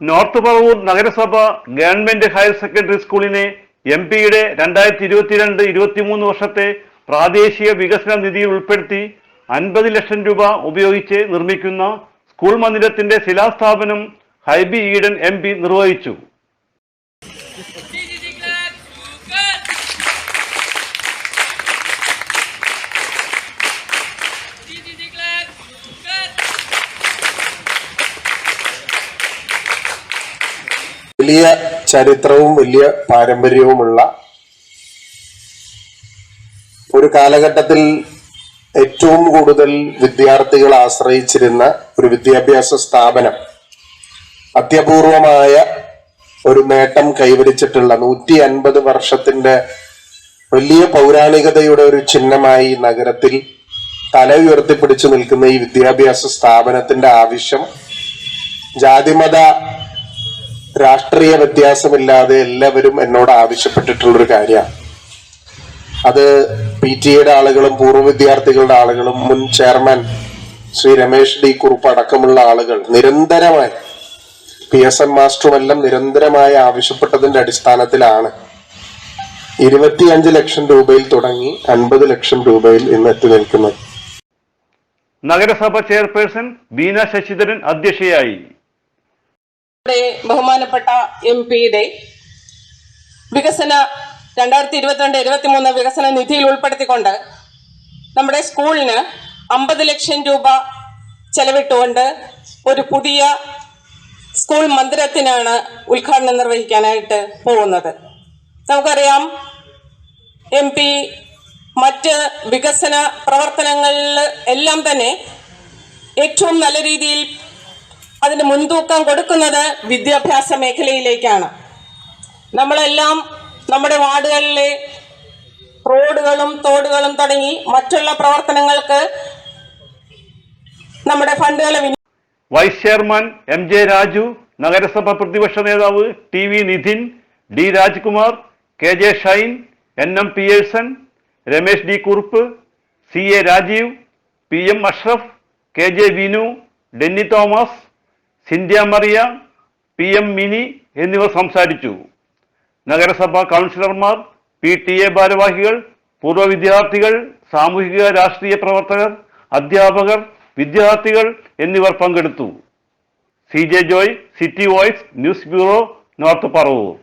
North Paravur നഗരസഭ government higher secondary സ്കൂളിനെ M പിയുടെ രണ്ടായിരത്തി ഇരുപത്തിരണ്ട് ഇരുപത്തിമൂന്ന് വർഷത്തെ പ്രാദേശിക വികസന നിധിയിൽ ഉൾപ്പെടുത്തി അൻപത് ലക്ഷം രൂപ ഉപയോഗിച്ച് നിർമ്മിക്കുന്ന സ്കൂൾ മന്ദിരത്തിന്റെ ശിലാസ്ഥാപനം ഹൈബി ഈഡൻ എം നിർവഹിച്ചു. വലിയ ചരിത്രവും വലിയ പാരമ്പര്യവുമുള്ള ഒരു കാലഘട്ടത്തിൽ ഏറ്റവും കൂടുതൽ വിദ്യാർത്ഥികൾ ആശ്രയിച്ചിരുന്ന ഒരു വിദ്യാഭ്യാസ സ്ഥാപനം അത്യപൂർവമായ ഒരു നേട്ടം കൈവരിച്ചിട്ടുള്ള നൂറ്റി അൻപത് വർഷത്തിന്റെ വലിയ പൗരാണികതയുടെ ഒരു ചിഹ്നമായി നഗരത്തിൽ തല ഉയർത്തിപ്പിടിച്ചു നിൽക്കുന്ന ഈ വിദ്യാഭ്യാസ സ്ഥാപനത്തിന്റെ ആവശ്യം ജാതിമത രാഷ്ട്രീയ വ്യത്യാസമില്ലാതെ എല്ലാവരും എന്നോട് ആവശ്യപ്പെട്ടിട്ടുള്ളൊരു കാര്യമാണ്. അത് പി ടി എയുടെ ആളുകളും പൂർവ വിദ്യാർത്ഥികളുടെ ആളുകളും മുൻ ചെയർമാൻ ശ്രീ രമേശ് ഡി കുറുപ്പ് അടക്കമുള്ള ആളുകൾ നിരന്തരമായി പി എസ് എം മാസ്റ്ററുമെല്ലാം നിരന്തരമായി ആവശ്യപ്പെട്ടതിന്റെ അടിസ്ഥാനത്തിലാണ് ഇരുപത്തിയഞ്ച് ലക്ഷം രൂപയിൽ തുടങ്ങി അൻപത് ലക്ഷം രൂപയിൽ ഇന്ന് എത്തി നിൽക്കുന്നത്. നഗരസഭ ചെയർപേഴ്സൺ ബീന ശശിധരൻ അധ്യക്ഷയായി. നമ്മുടെ ബഹുമാനപ്പെട്ട എം പിയുടെ വികസന രണ്ടായിരത്തി ഇരുപത്തിരണ്ട് ഇരുപത്തി മൂന്ന് വികസന നിധിയിൽ ഉൾപ്പെടുത്തിക്കൊണ്ട് നമ്മുടെ സ്കൂളിന് അമ്പത് ലക്ഷം രൂപ ചെലവിട്ടുകൊണ്ട് ഒരു പുതിയ സ്കൂൾ മന്ദിരത്തിനാണ് ഉദ്ഘാടനം നിർവഹിക്കാനായിട്ട് പോകുന്നത്. നമുക്കറിയാം എം പി മറ്റ് വികസന പ്രവർത്തനങ്ങളിൽ എല്ലാം തന്നെ ഏറ്റവും നല്ല രീതിയിൽ അതിന് മുൻതൂക്കം കൊടുക്കുന്നത് വിദ്യാഭ്യാസ മേഖലയിലേക്കാണ്. നമ്മളെല്ലാം നമ്മുടെ വാർഡുകളിലെ റോഡുകളും തോടുകളും തുടങ്ങി മറ്റുള്ള പ്രവർത്തനങ്ങൾക്ക് നമ്മുടെ ഫണ്ടുകൾ vice chairman M J Raju നഗരസഭ പ്രതിപക്ഷ നേതാവ് T V Nidhin D Rajkumar K J Shine N M Pearson Ramesh D Kurup C A Rajeev P M Ashraf K J Vinu Denny Thomas Sindhya Maria P M Mini എന്നിവർ സംസാരിച്ചു. നഗരസഭാ കൗൺസിലർമാർ P T A ഭാരവാഹികൾ പൂർവ വിദ്യാർത്ഥികൾ സാമൂഹിക രാഷ്ട്രീയ പ്രവർത്തകർ അധ്യാപകർ വിദ്യാർത്ഥികൾ എന്നിവർ പങ്കെടുത്തു. C J Joy city voice news bureau north Paravur.